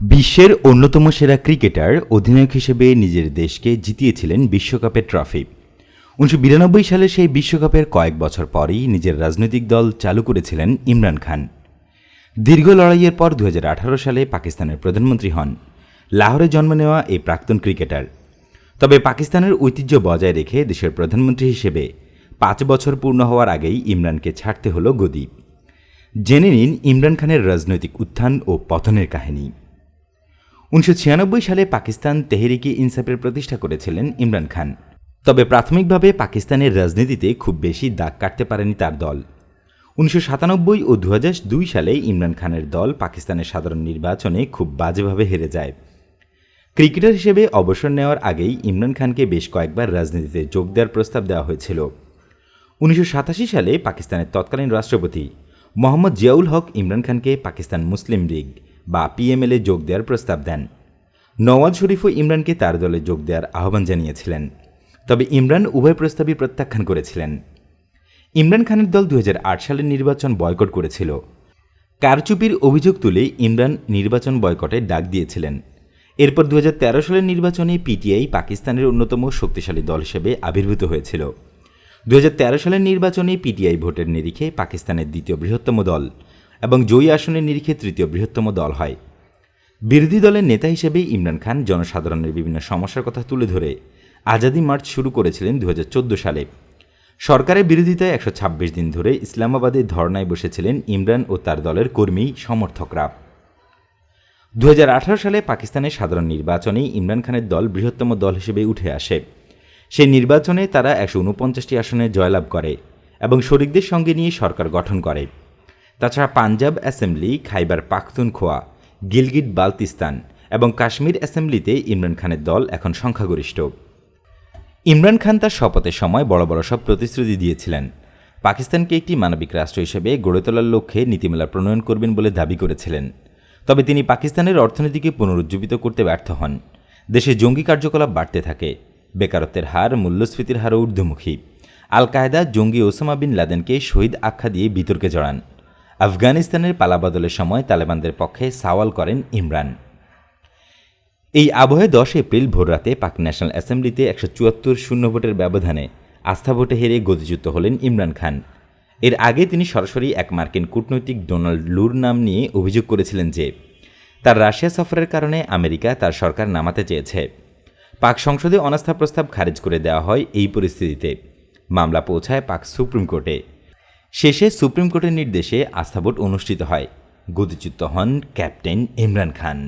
বিশ্বের অন্যতম সেরা ক্রিকেটার, অধিনায়ক হিসেবে নিজের দেশকে জিতিয়েছিলেন বিশ্বকাপের ট্রফি। উনিশশো বিরানব্বই সালে সেই বিশ্বকাপের কয়েক বছর পরই নিজের রাজনৈতিক দল চালু করেছিলেন ইমরান খান। দীর্ঘ লড়াইয়ের পর দু হাজার আঠারো সালে পাকিস্তানের প্রধানমন্ত্রী হন। লাহোরে জন্ম নেওয়া এই প্রাক্তন ক্রিকেটার। তবে পাকিস্তানের ঐতিহ্য বজায় রেখে দেশের প্রধানমন্ত্রী হিসেবে পাঁচ বছর পূর্ণ হওয়ার আগেই ইমরানকে ছাড়তে হলো গদি জেনে নিন ইমরান খানের রাজনৈতিক উত্থান ও পতনের কাহিনী। উনিশশো ছিয়ানব্বই সালে পাকিস্তান তেহরিকে ইনসাফের প্রতিষ্ঠা করেছিলেন ইমরান খান। তবে প্রাথমিকভাবে পাকিস্তানের রাজনীতিতে খুব বেশি দাগ কাটতে পারেনি তার দল। উনিশশো সাতানব্বই ও দু সালে ইমরান খানের দল পাকিস্তানের সাধারণ নির্বাচনে খুব বাজেভাবে হেরে যায়। ক্রিকেটার হিসেবে অবসর নেওয়ার আগেই ইমরান খানকে বেশ কয়েকবার রাজনীতিতে যোগ দেওয়ার প্রস্তাব দেওয়া হয়েছিল। উনিশশো সাতাশি সালে পাকিস্তানের তৎকালীন রাষ্ট্রপতি মোহাম্মদ জিয়াউল হক ইমরান খানকে পাকিস্তান মুসলিম লীগ বা পিএমএলে যোগ দেওয়ার প্রস্তাব দেন। নওয়াজ শরীফও ইমরানকে তার দলে যোগ দেওয়ার আহ্বান জানিয়েছিলেন। তবে ইমরান উভয় প্রস্তাবই প্রত্যাখ্যান করেছিলেন। ইমরান খানের দল দুই হাজার আট সালের নির্বাচন বয়কট করেছিল। কারচুপির অভিযোগ তুলে ইমরান নির্বাচন বয়কটে ডাক দিয়েছিলেন। এরপর দুই হাজার তেরো সালের নির্বাচনে পিটিআই পাকিস্তানের অন্যতম শক্তিশালী দল হিসেবে আবির্ভূত হয়েছিল। দুই হাজার তেরো সালের নির্বাচনে পিটিআই ভোটের নিরিখে পাকিস্তানের দ্বিতীয় বৃহত্তম দল। এবং জয়ী আসনের নিরিখে তৃতীয় বৃহত্তম দল হয়। বিরোধী দলের নেতা হিসেবে ইমরান খান জনসাধারণের বিভিন্ন সমস্যার কথা তুলে ধরে আজাদি মার্চ শুরু করেছিলেন দু হাজার চোদ্দ সালে। সরকারের বিরোধিতায় একশো ছাব্বিশ দিন ধরে ইসলামাবাদে ধর্নায় বসেছিলেন ইমরান ও তার দলের কর্মী, সমর্থকরা। দু হাজার আঠারো সালে পাকিস্তানের সাধারণ নির্বাচনে ইমরান খানের দল বৃহত্তম দল হিসেবে উঠে আসে। সেই নির্বাচনে তারা একশো উনপঞ্চাশটি আসনে জয়লাভ করে এবং শরিকদের সঙ্গে নিয়ে সরকার গঠন করে। তাছাড়া পাঞ্জাব অ্যাসেম্বলি, খাইবার পাখতুনখোয়া, গিলগিট বালতিস্তান এবং কাশ্মীর অ্যাসেম্বলিতে ইমরান খানের দল এখন সংখ্যাগরিষ্ঠ। ইমরান খান তার শপথের সময় বড় বড় সব প্রতিশ্রুতি দিয়েছিলেন। পাকিস্তানকে একটি মানবিক রাষ্ট্র হিসেবে গড়ে তোলার লক্ষ্যে নীতিমালা প্রণয়ন করবেন বলে দাবি করেছিলেন। তবে তিনি পাকিস্তানের অর্থনীতিকে পুনরুজ্জীবিত করতে ব্যর্থ হন। দেশে জঙ্গি কার্যকলাপ বাড়তে থাকে। বেকারত্বের হার, মূল্যস্ফীতির হারও ঊর্ধ্বমুখী। আল কায়দা জঙ্গি ওসামা বিন লাদেনকে শহীদ আখ্যা দিয়ে বিতর্কে জড়ান। আফগানিস্তানের পালাবদলের সময় তালেবানদের পক্ষে সাওয়াল করেন ইমরান। এই আবহে দশ এপ্রিল ভোররাতে পাক ন্যাশনাল অ্যাসেম্বলিতে একশো চুয়াত্তর শূন্য ভোটের ব্যবধানে আস্থা ভোটে হেরে গতিচ্যুত হলেন ইমরান খান। এর আগে তিনি সরাসরি এক মার্কিন কূটনৈতিক ডোনাল্ড লুর নাম নিয়ে অভিযোগ করেছিলেন যে, তার রাশিয়া সফরের কারণে আমেরিকা তার সরকার নামাতে চেয়েছে। পাক সংসদে অনাস্থা প্রস্তাব খারিজ করে দেওয়া হয় এই পরিস্থিতিতে। মামলা পৌঁছায় পাক সুপ্রিম কোর্টে। শেষে সুপ্রিম কোর্টের নির্দেশে আস্থা ভোট অনুষ্ঠিত হয়। গতিচ্যুত হন ক্যাপ্টেন ইমরান খান।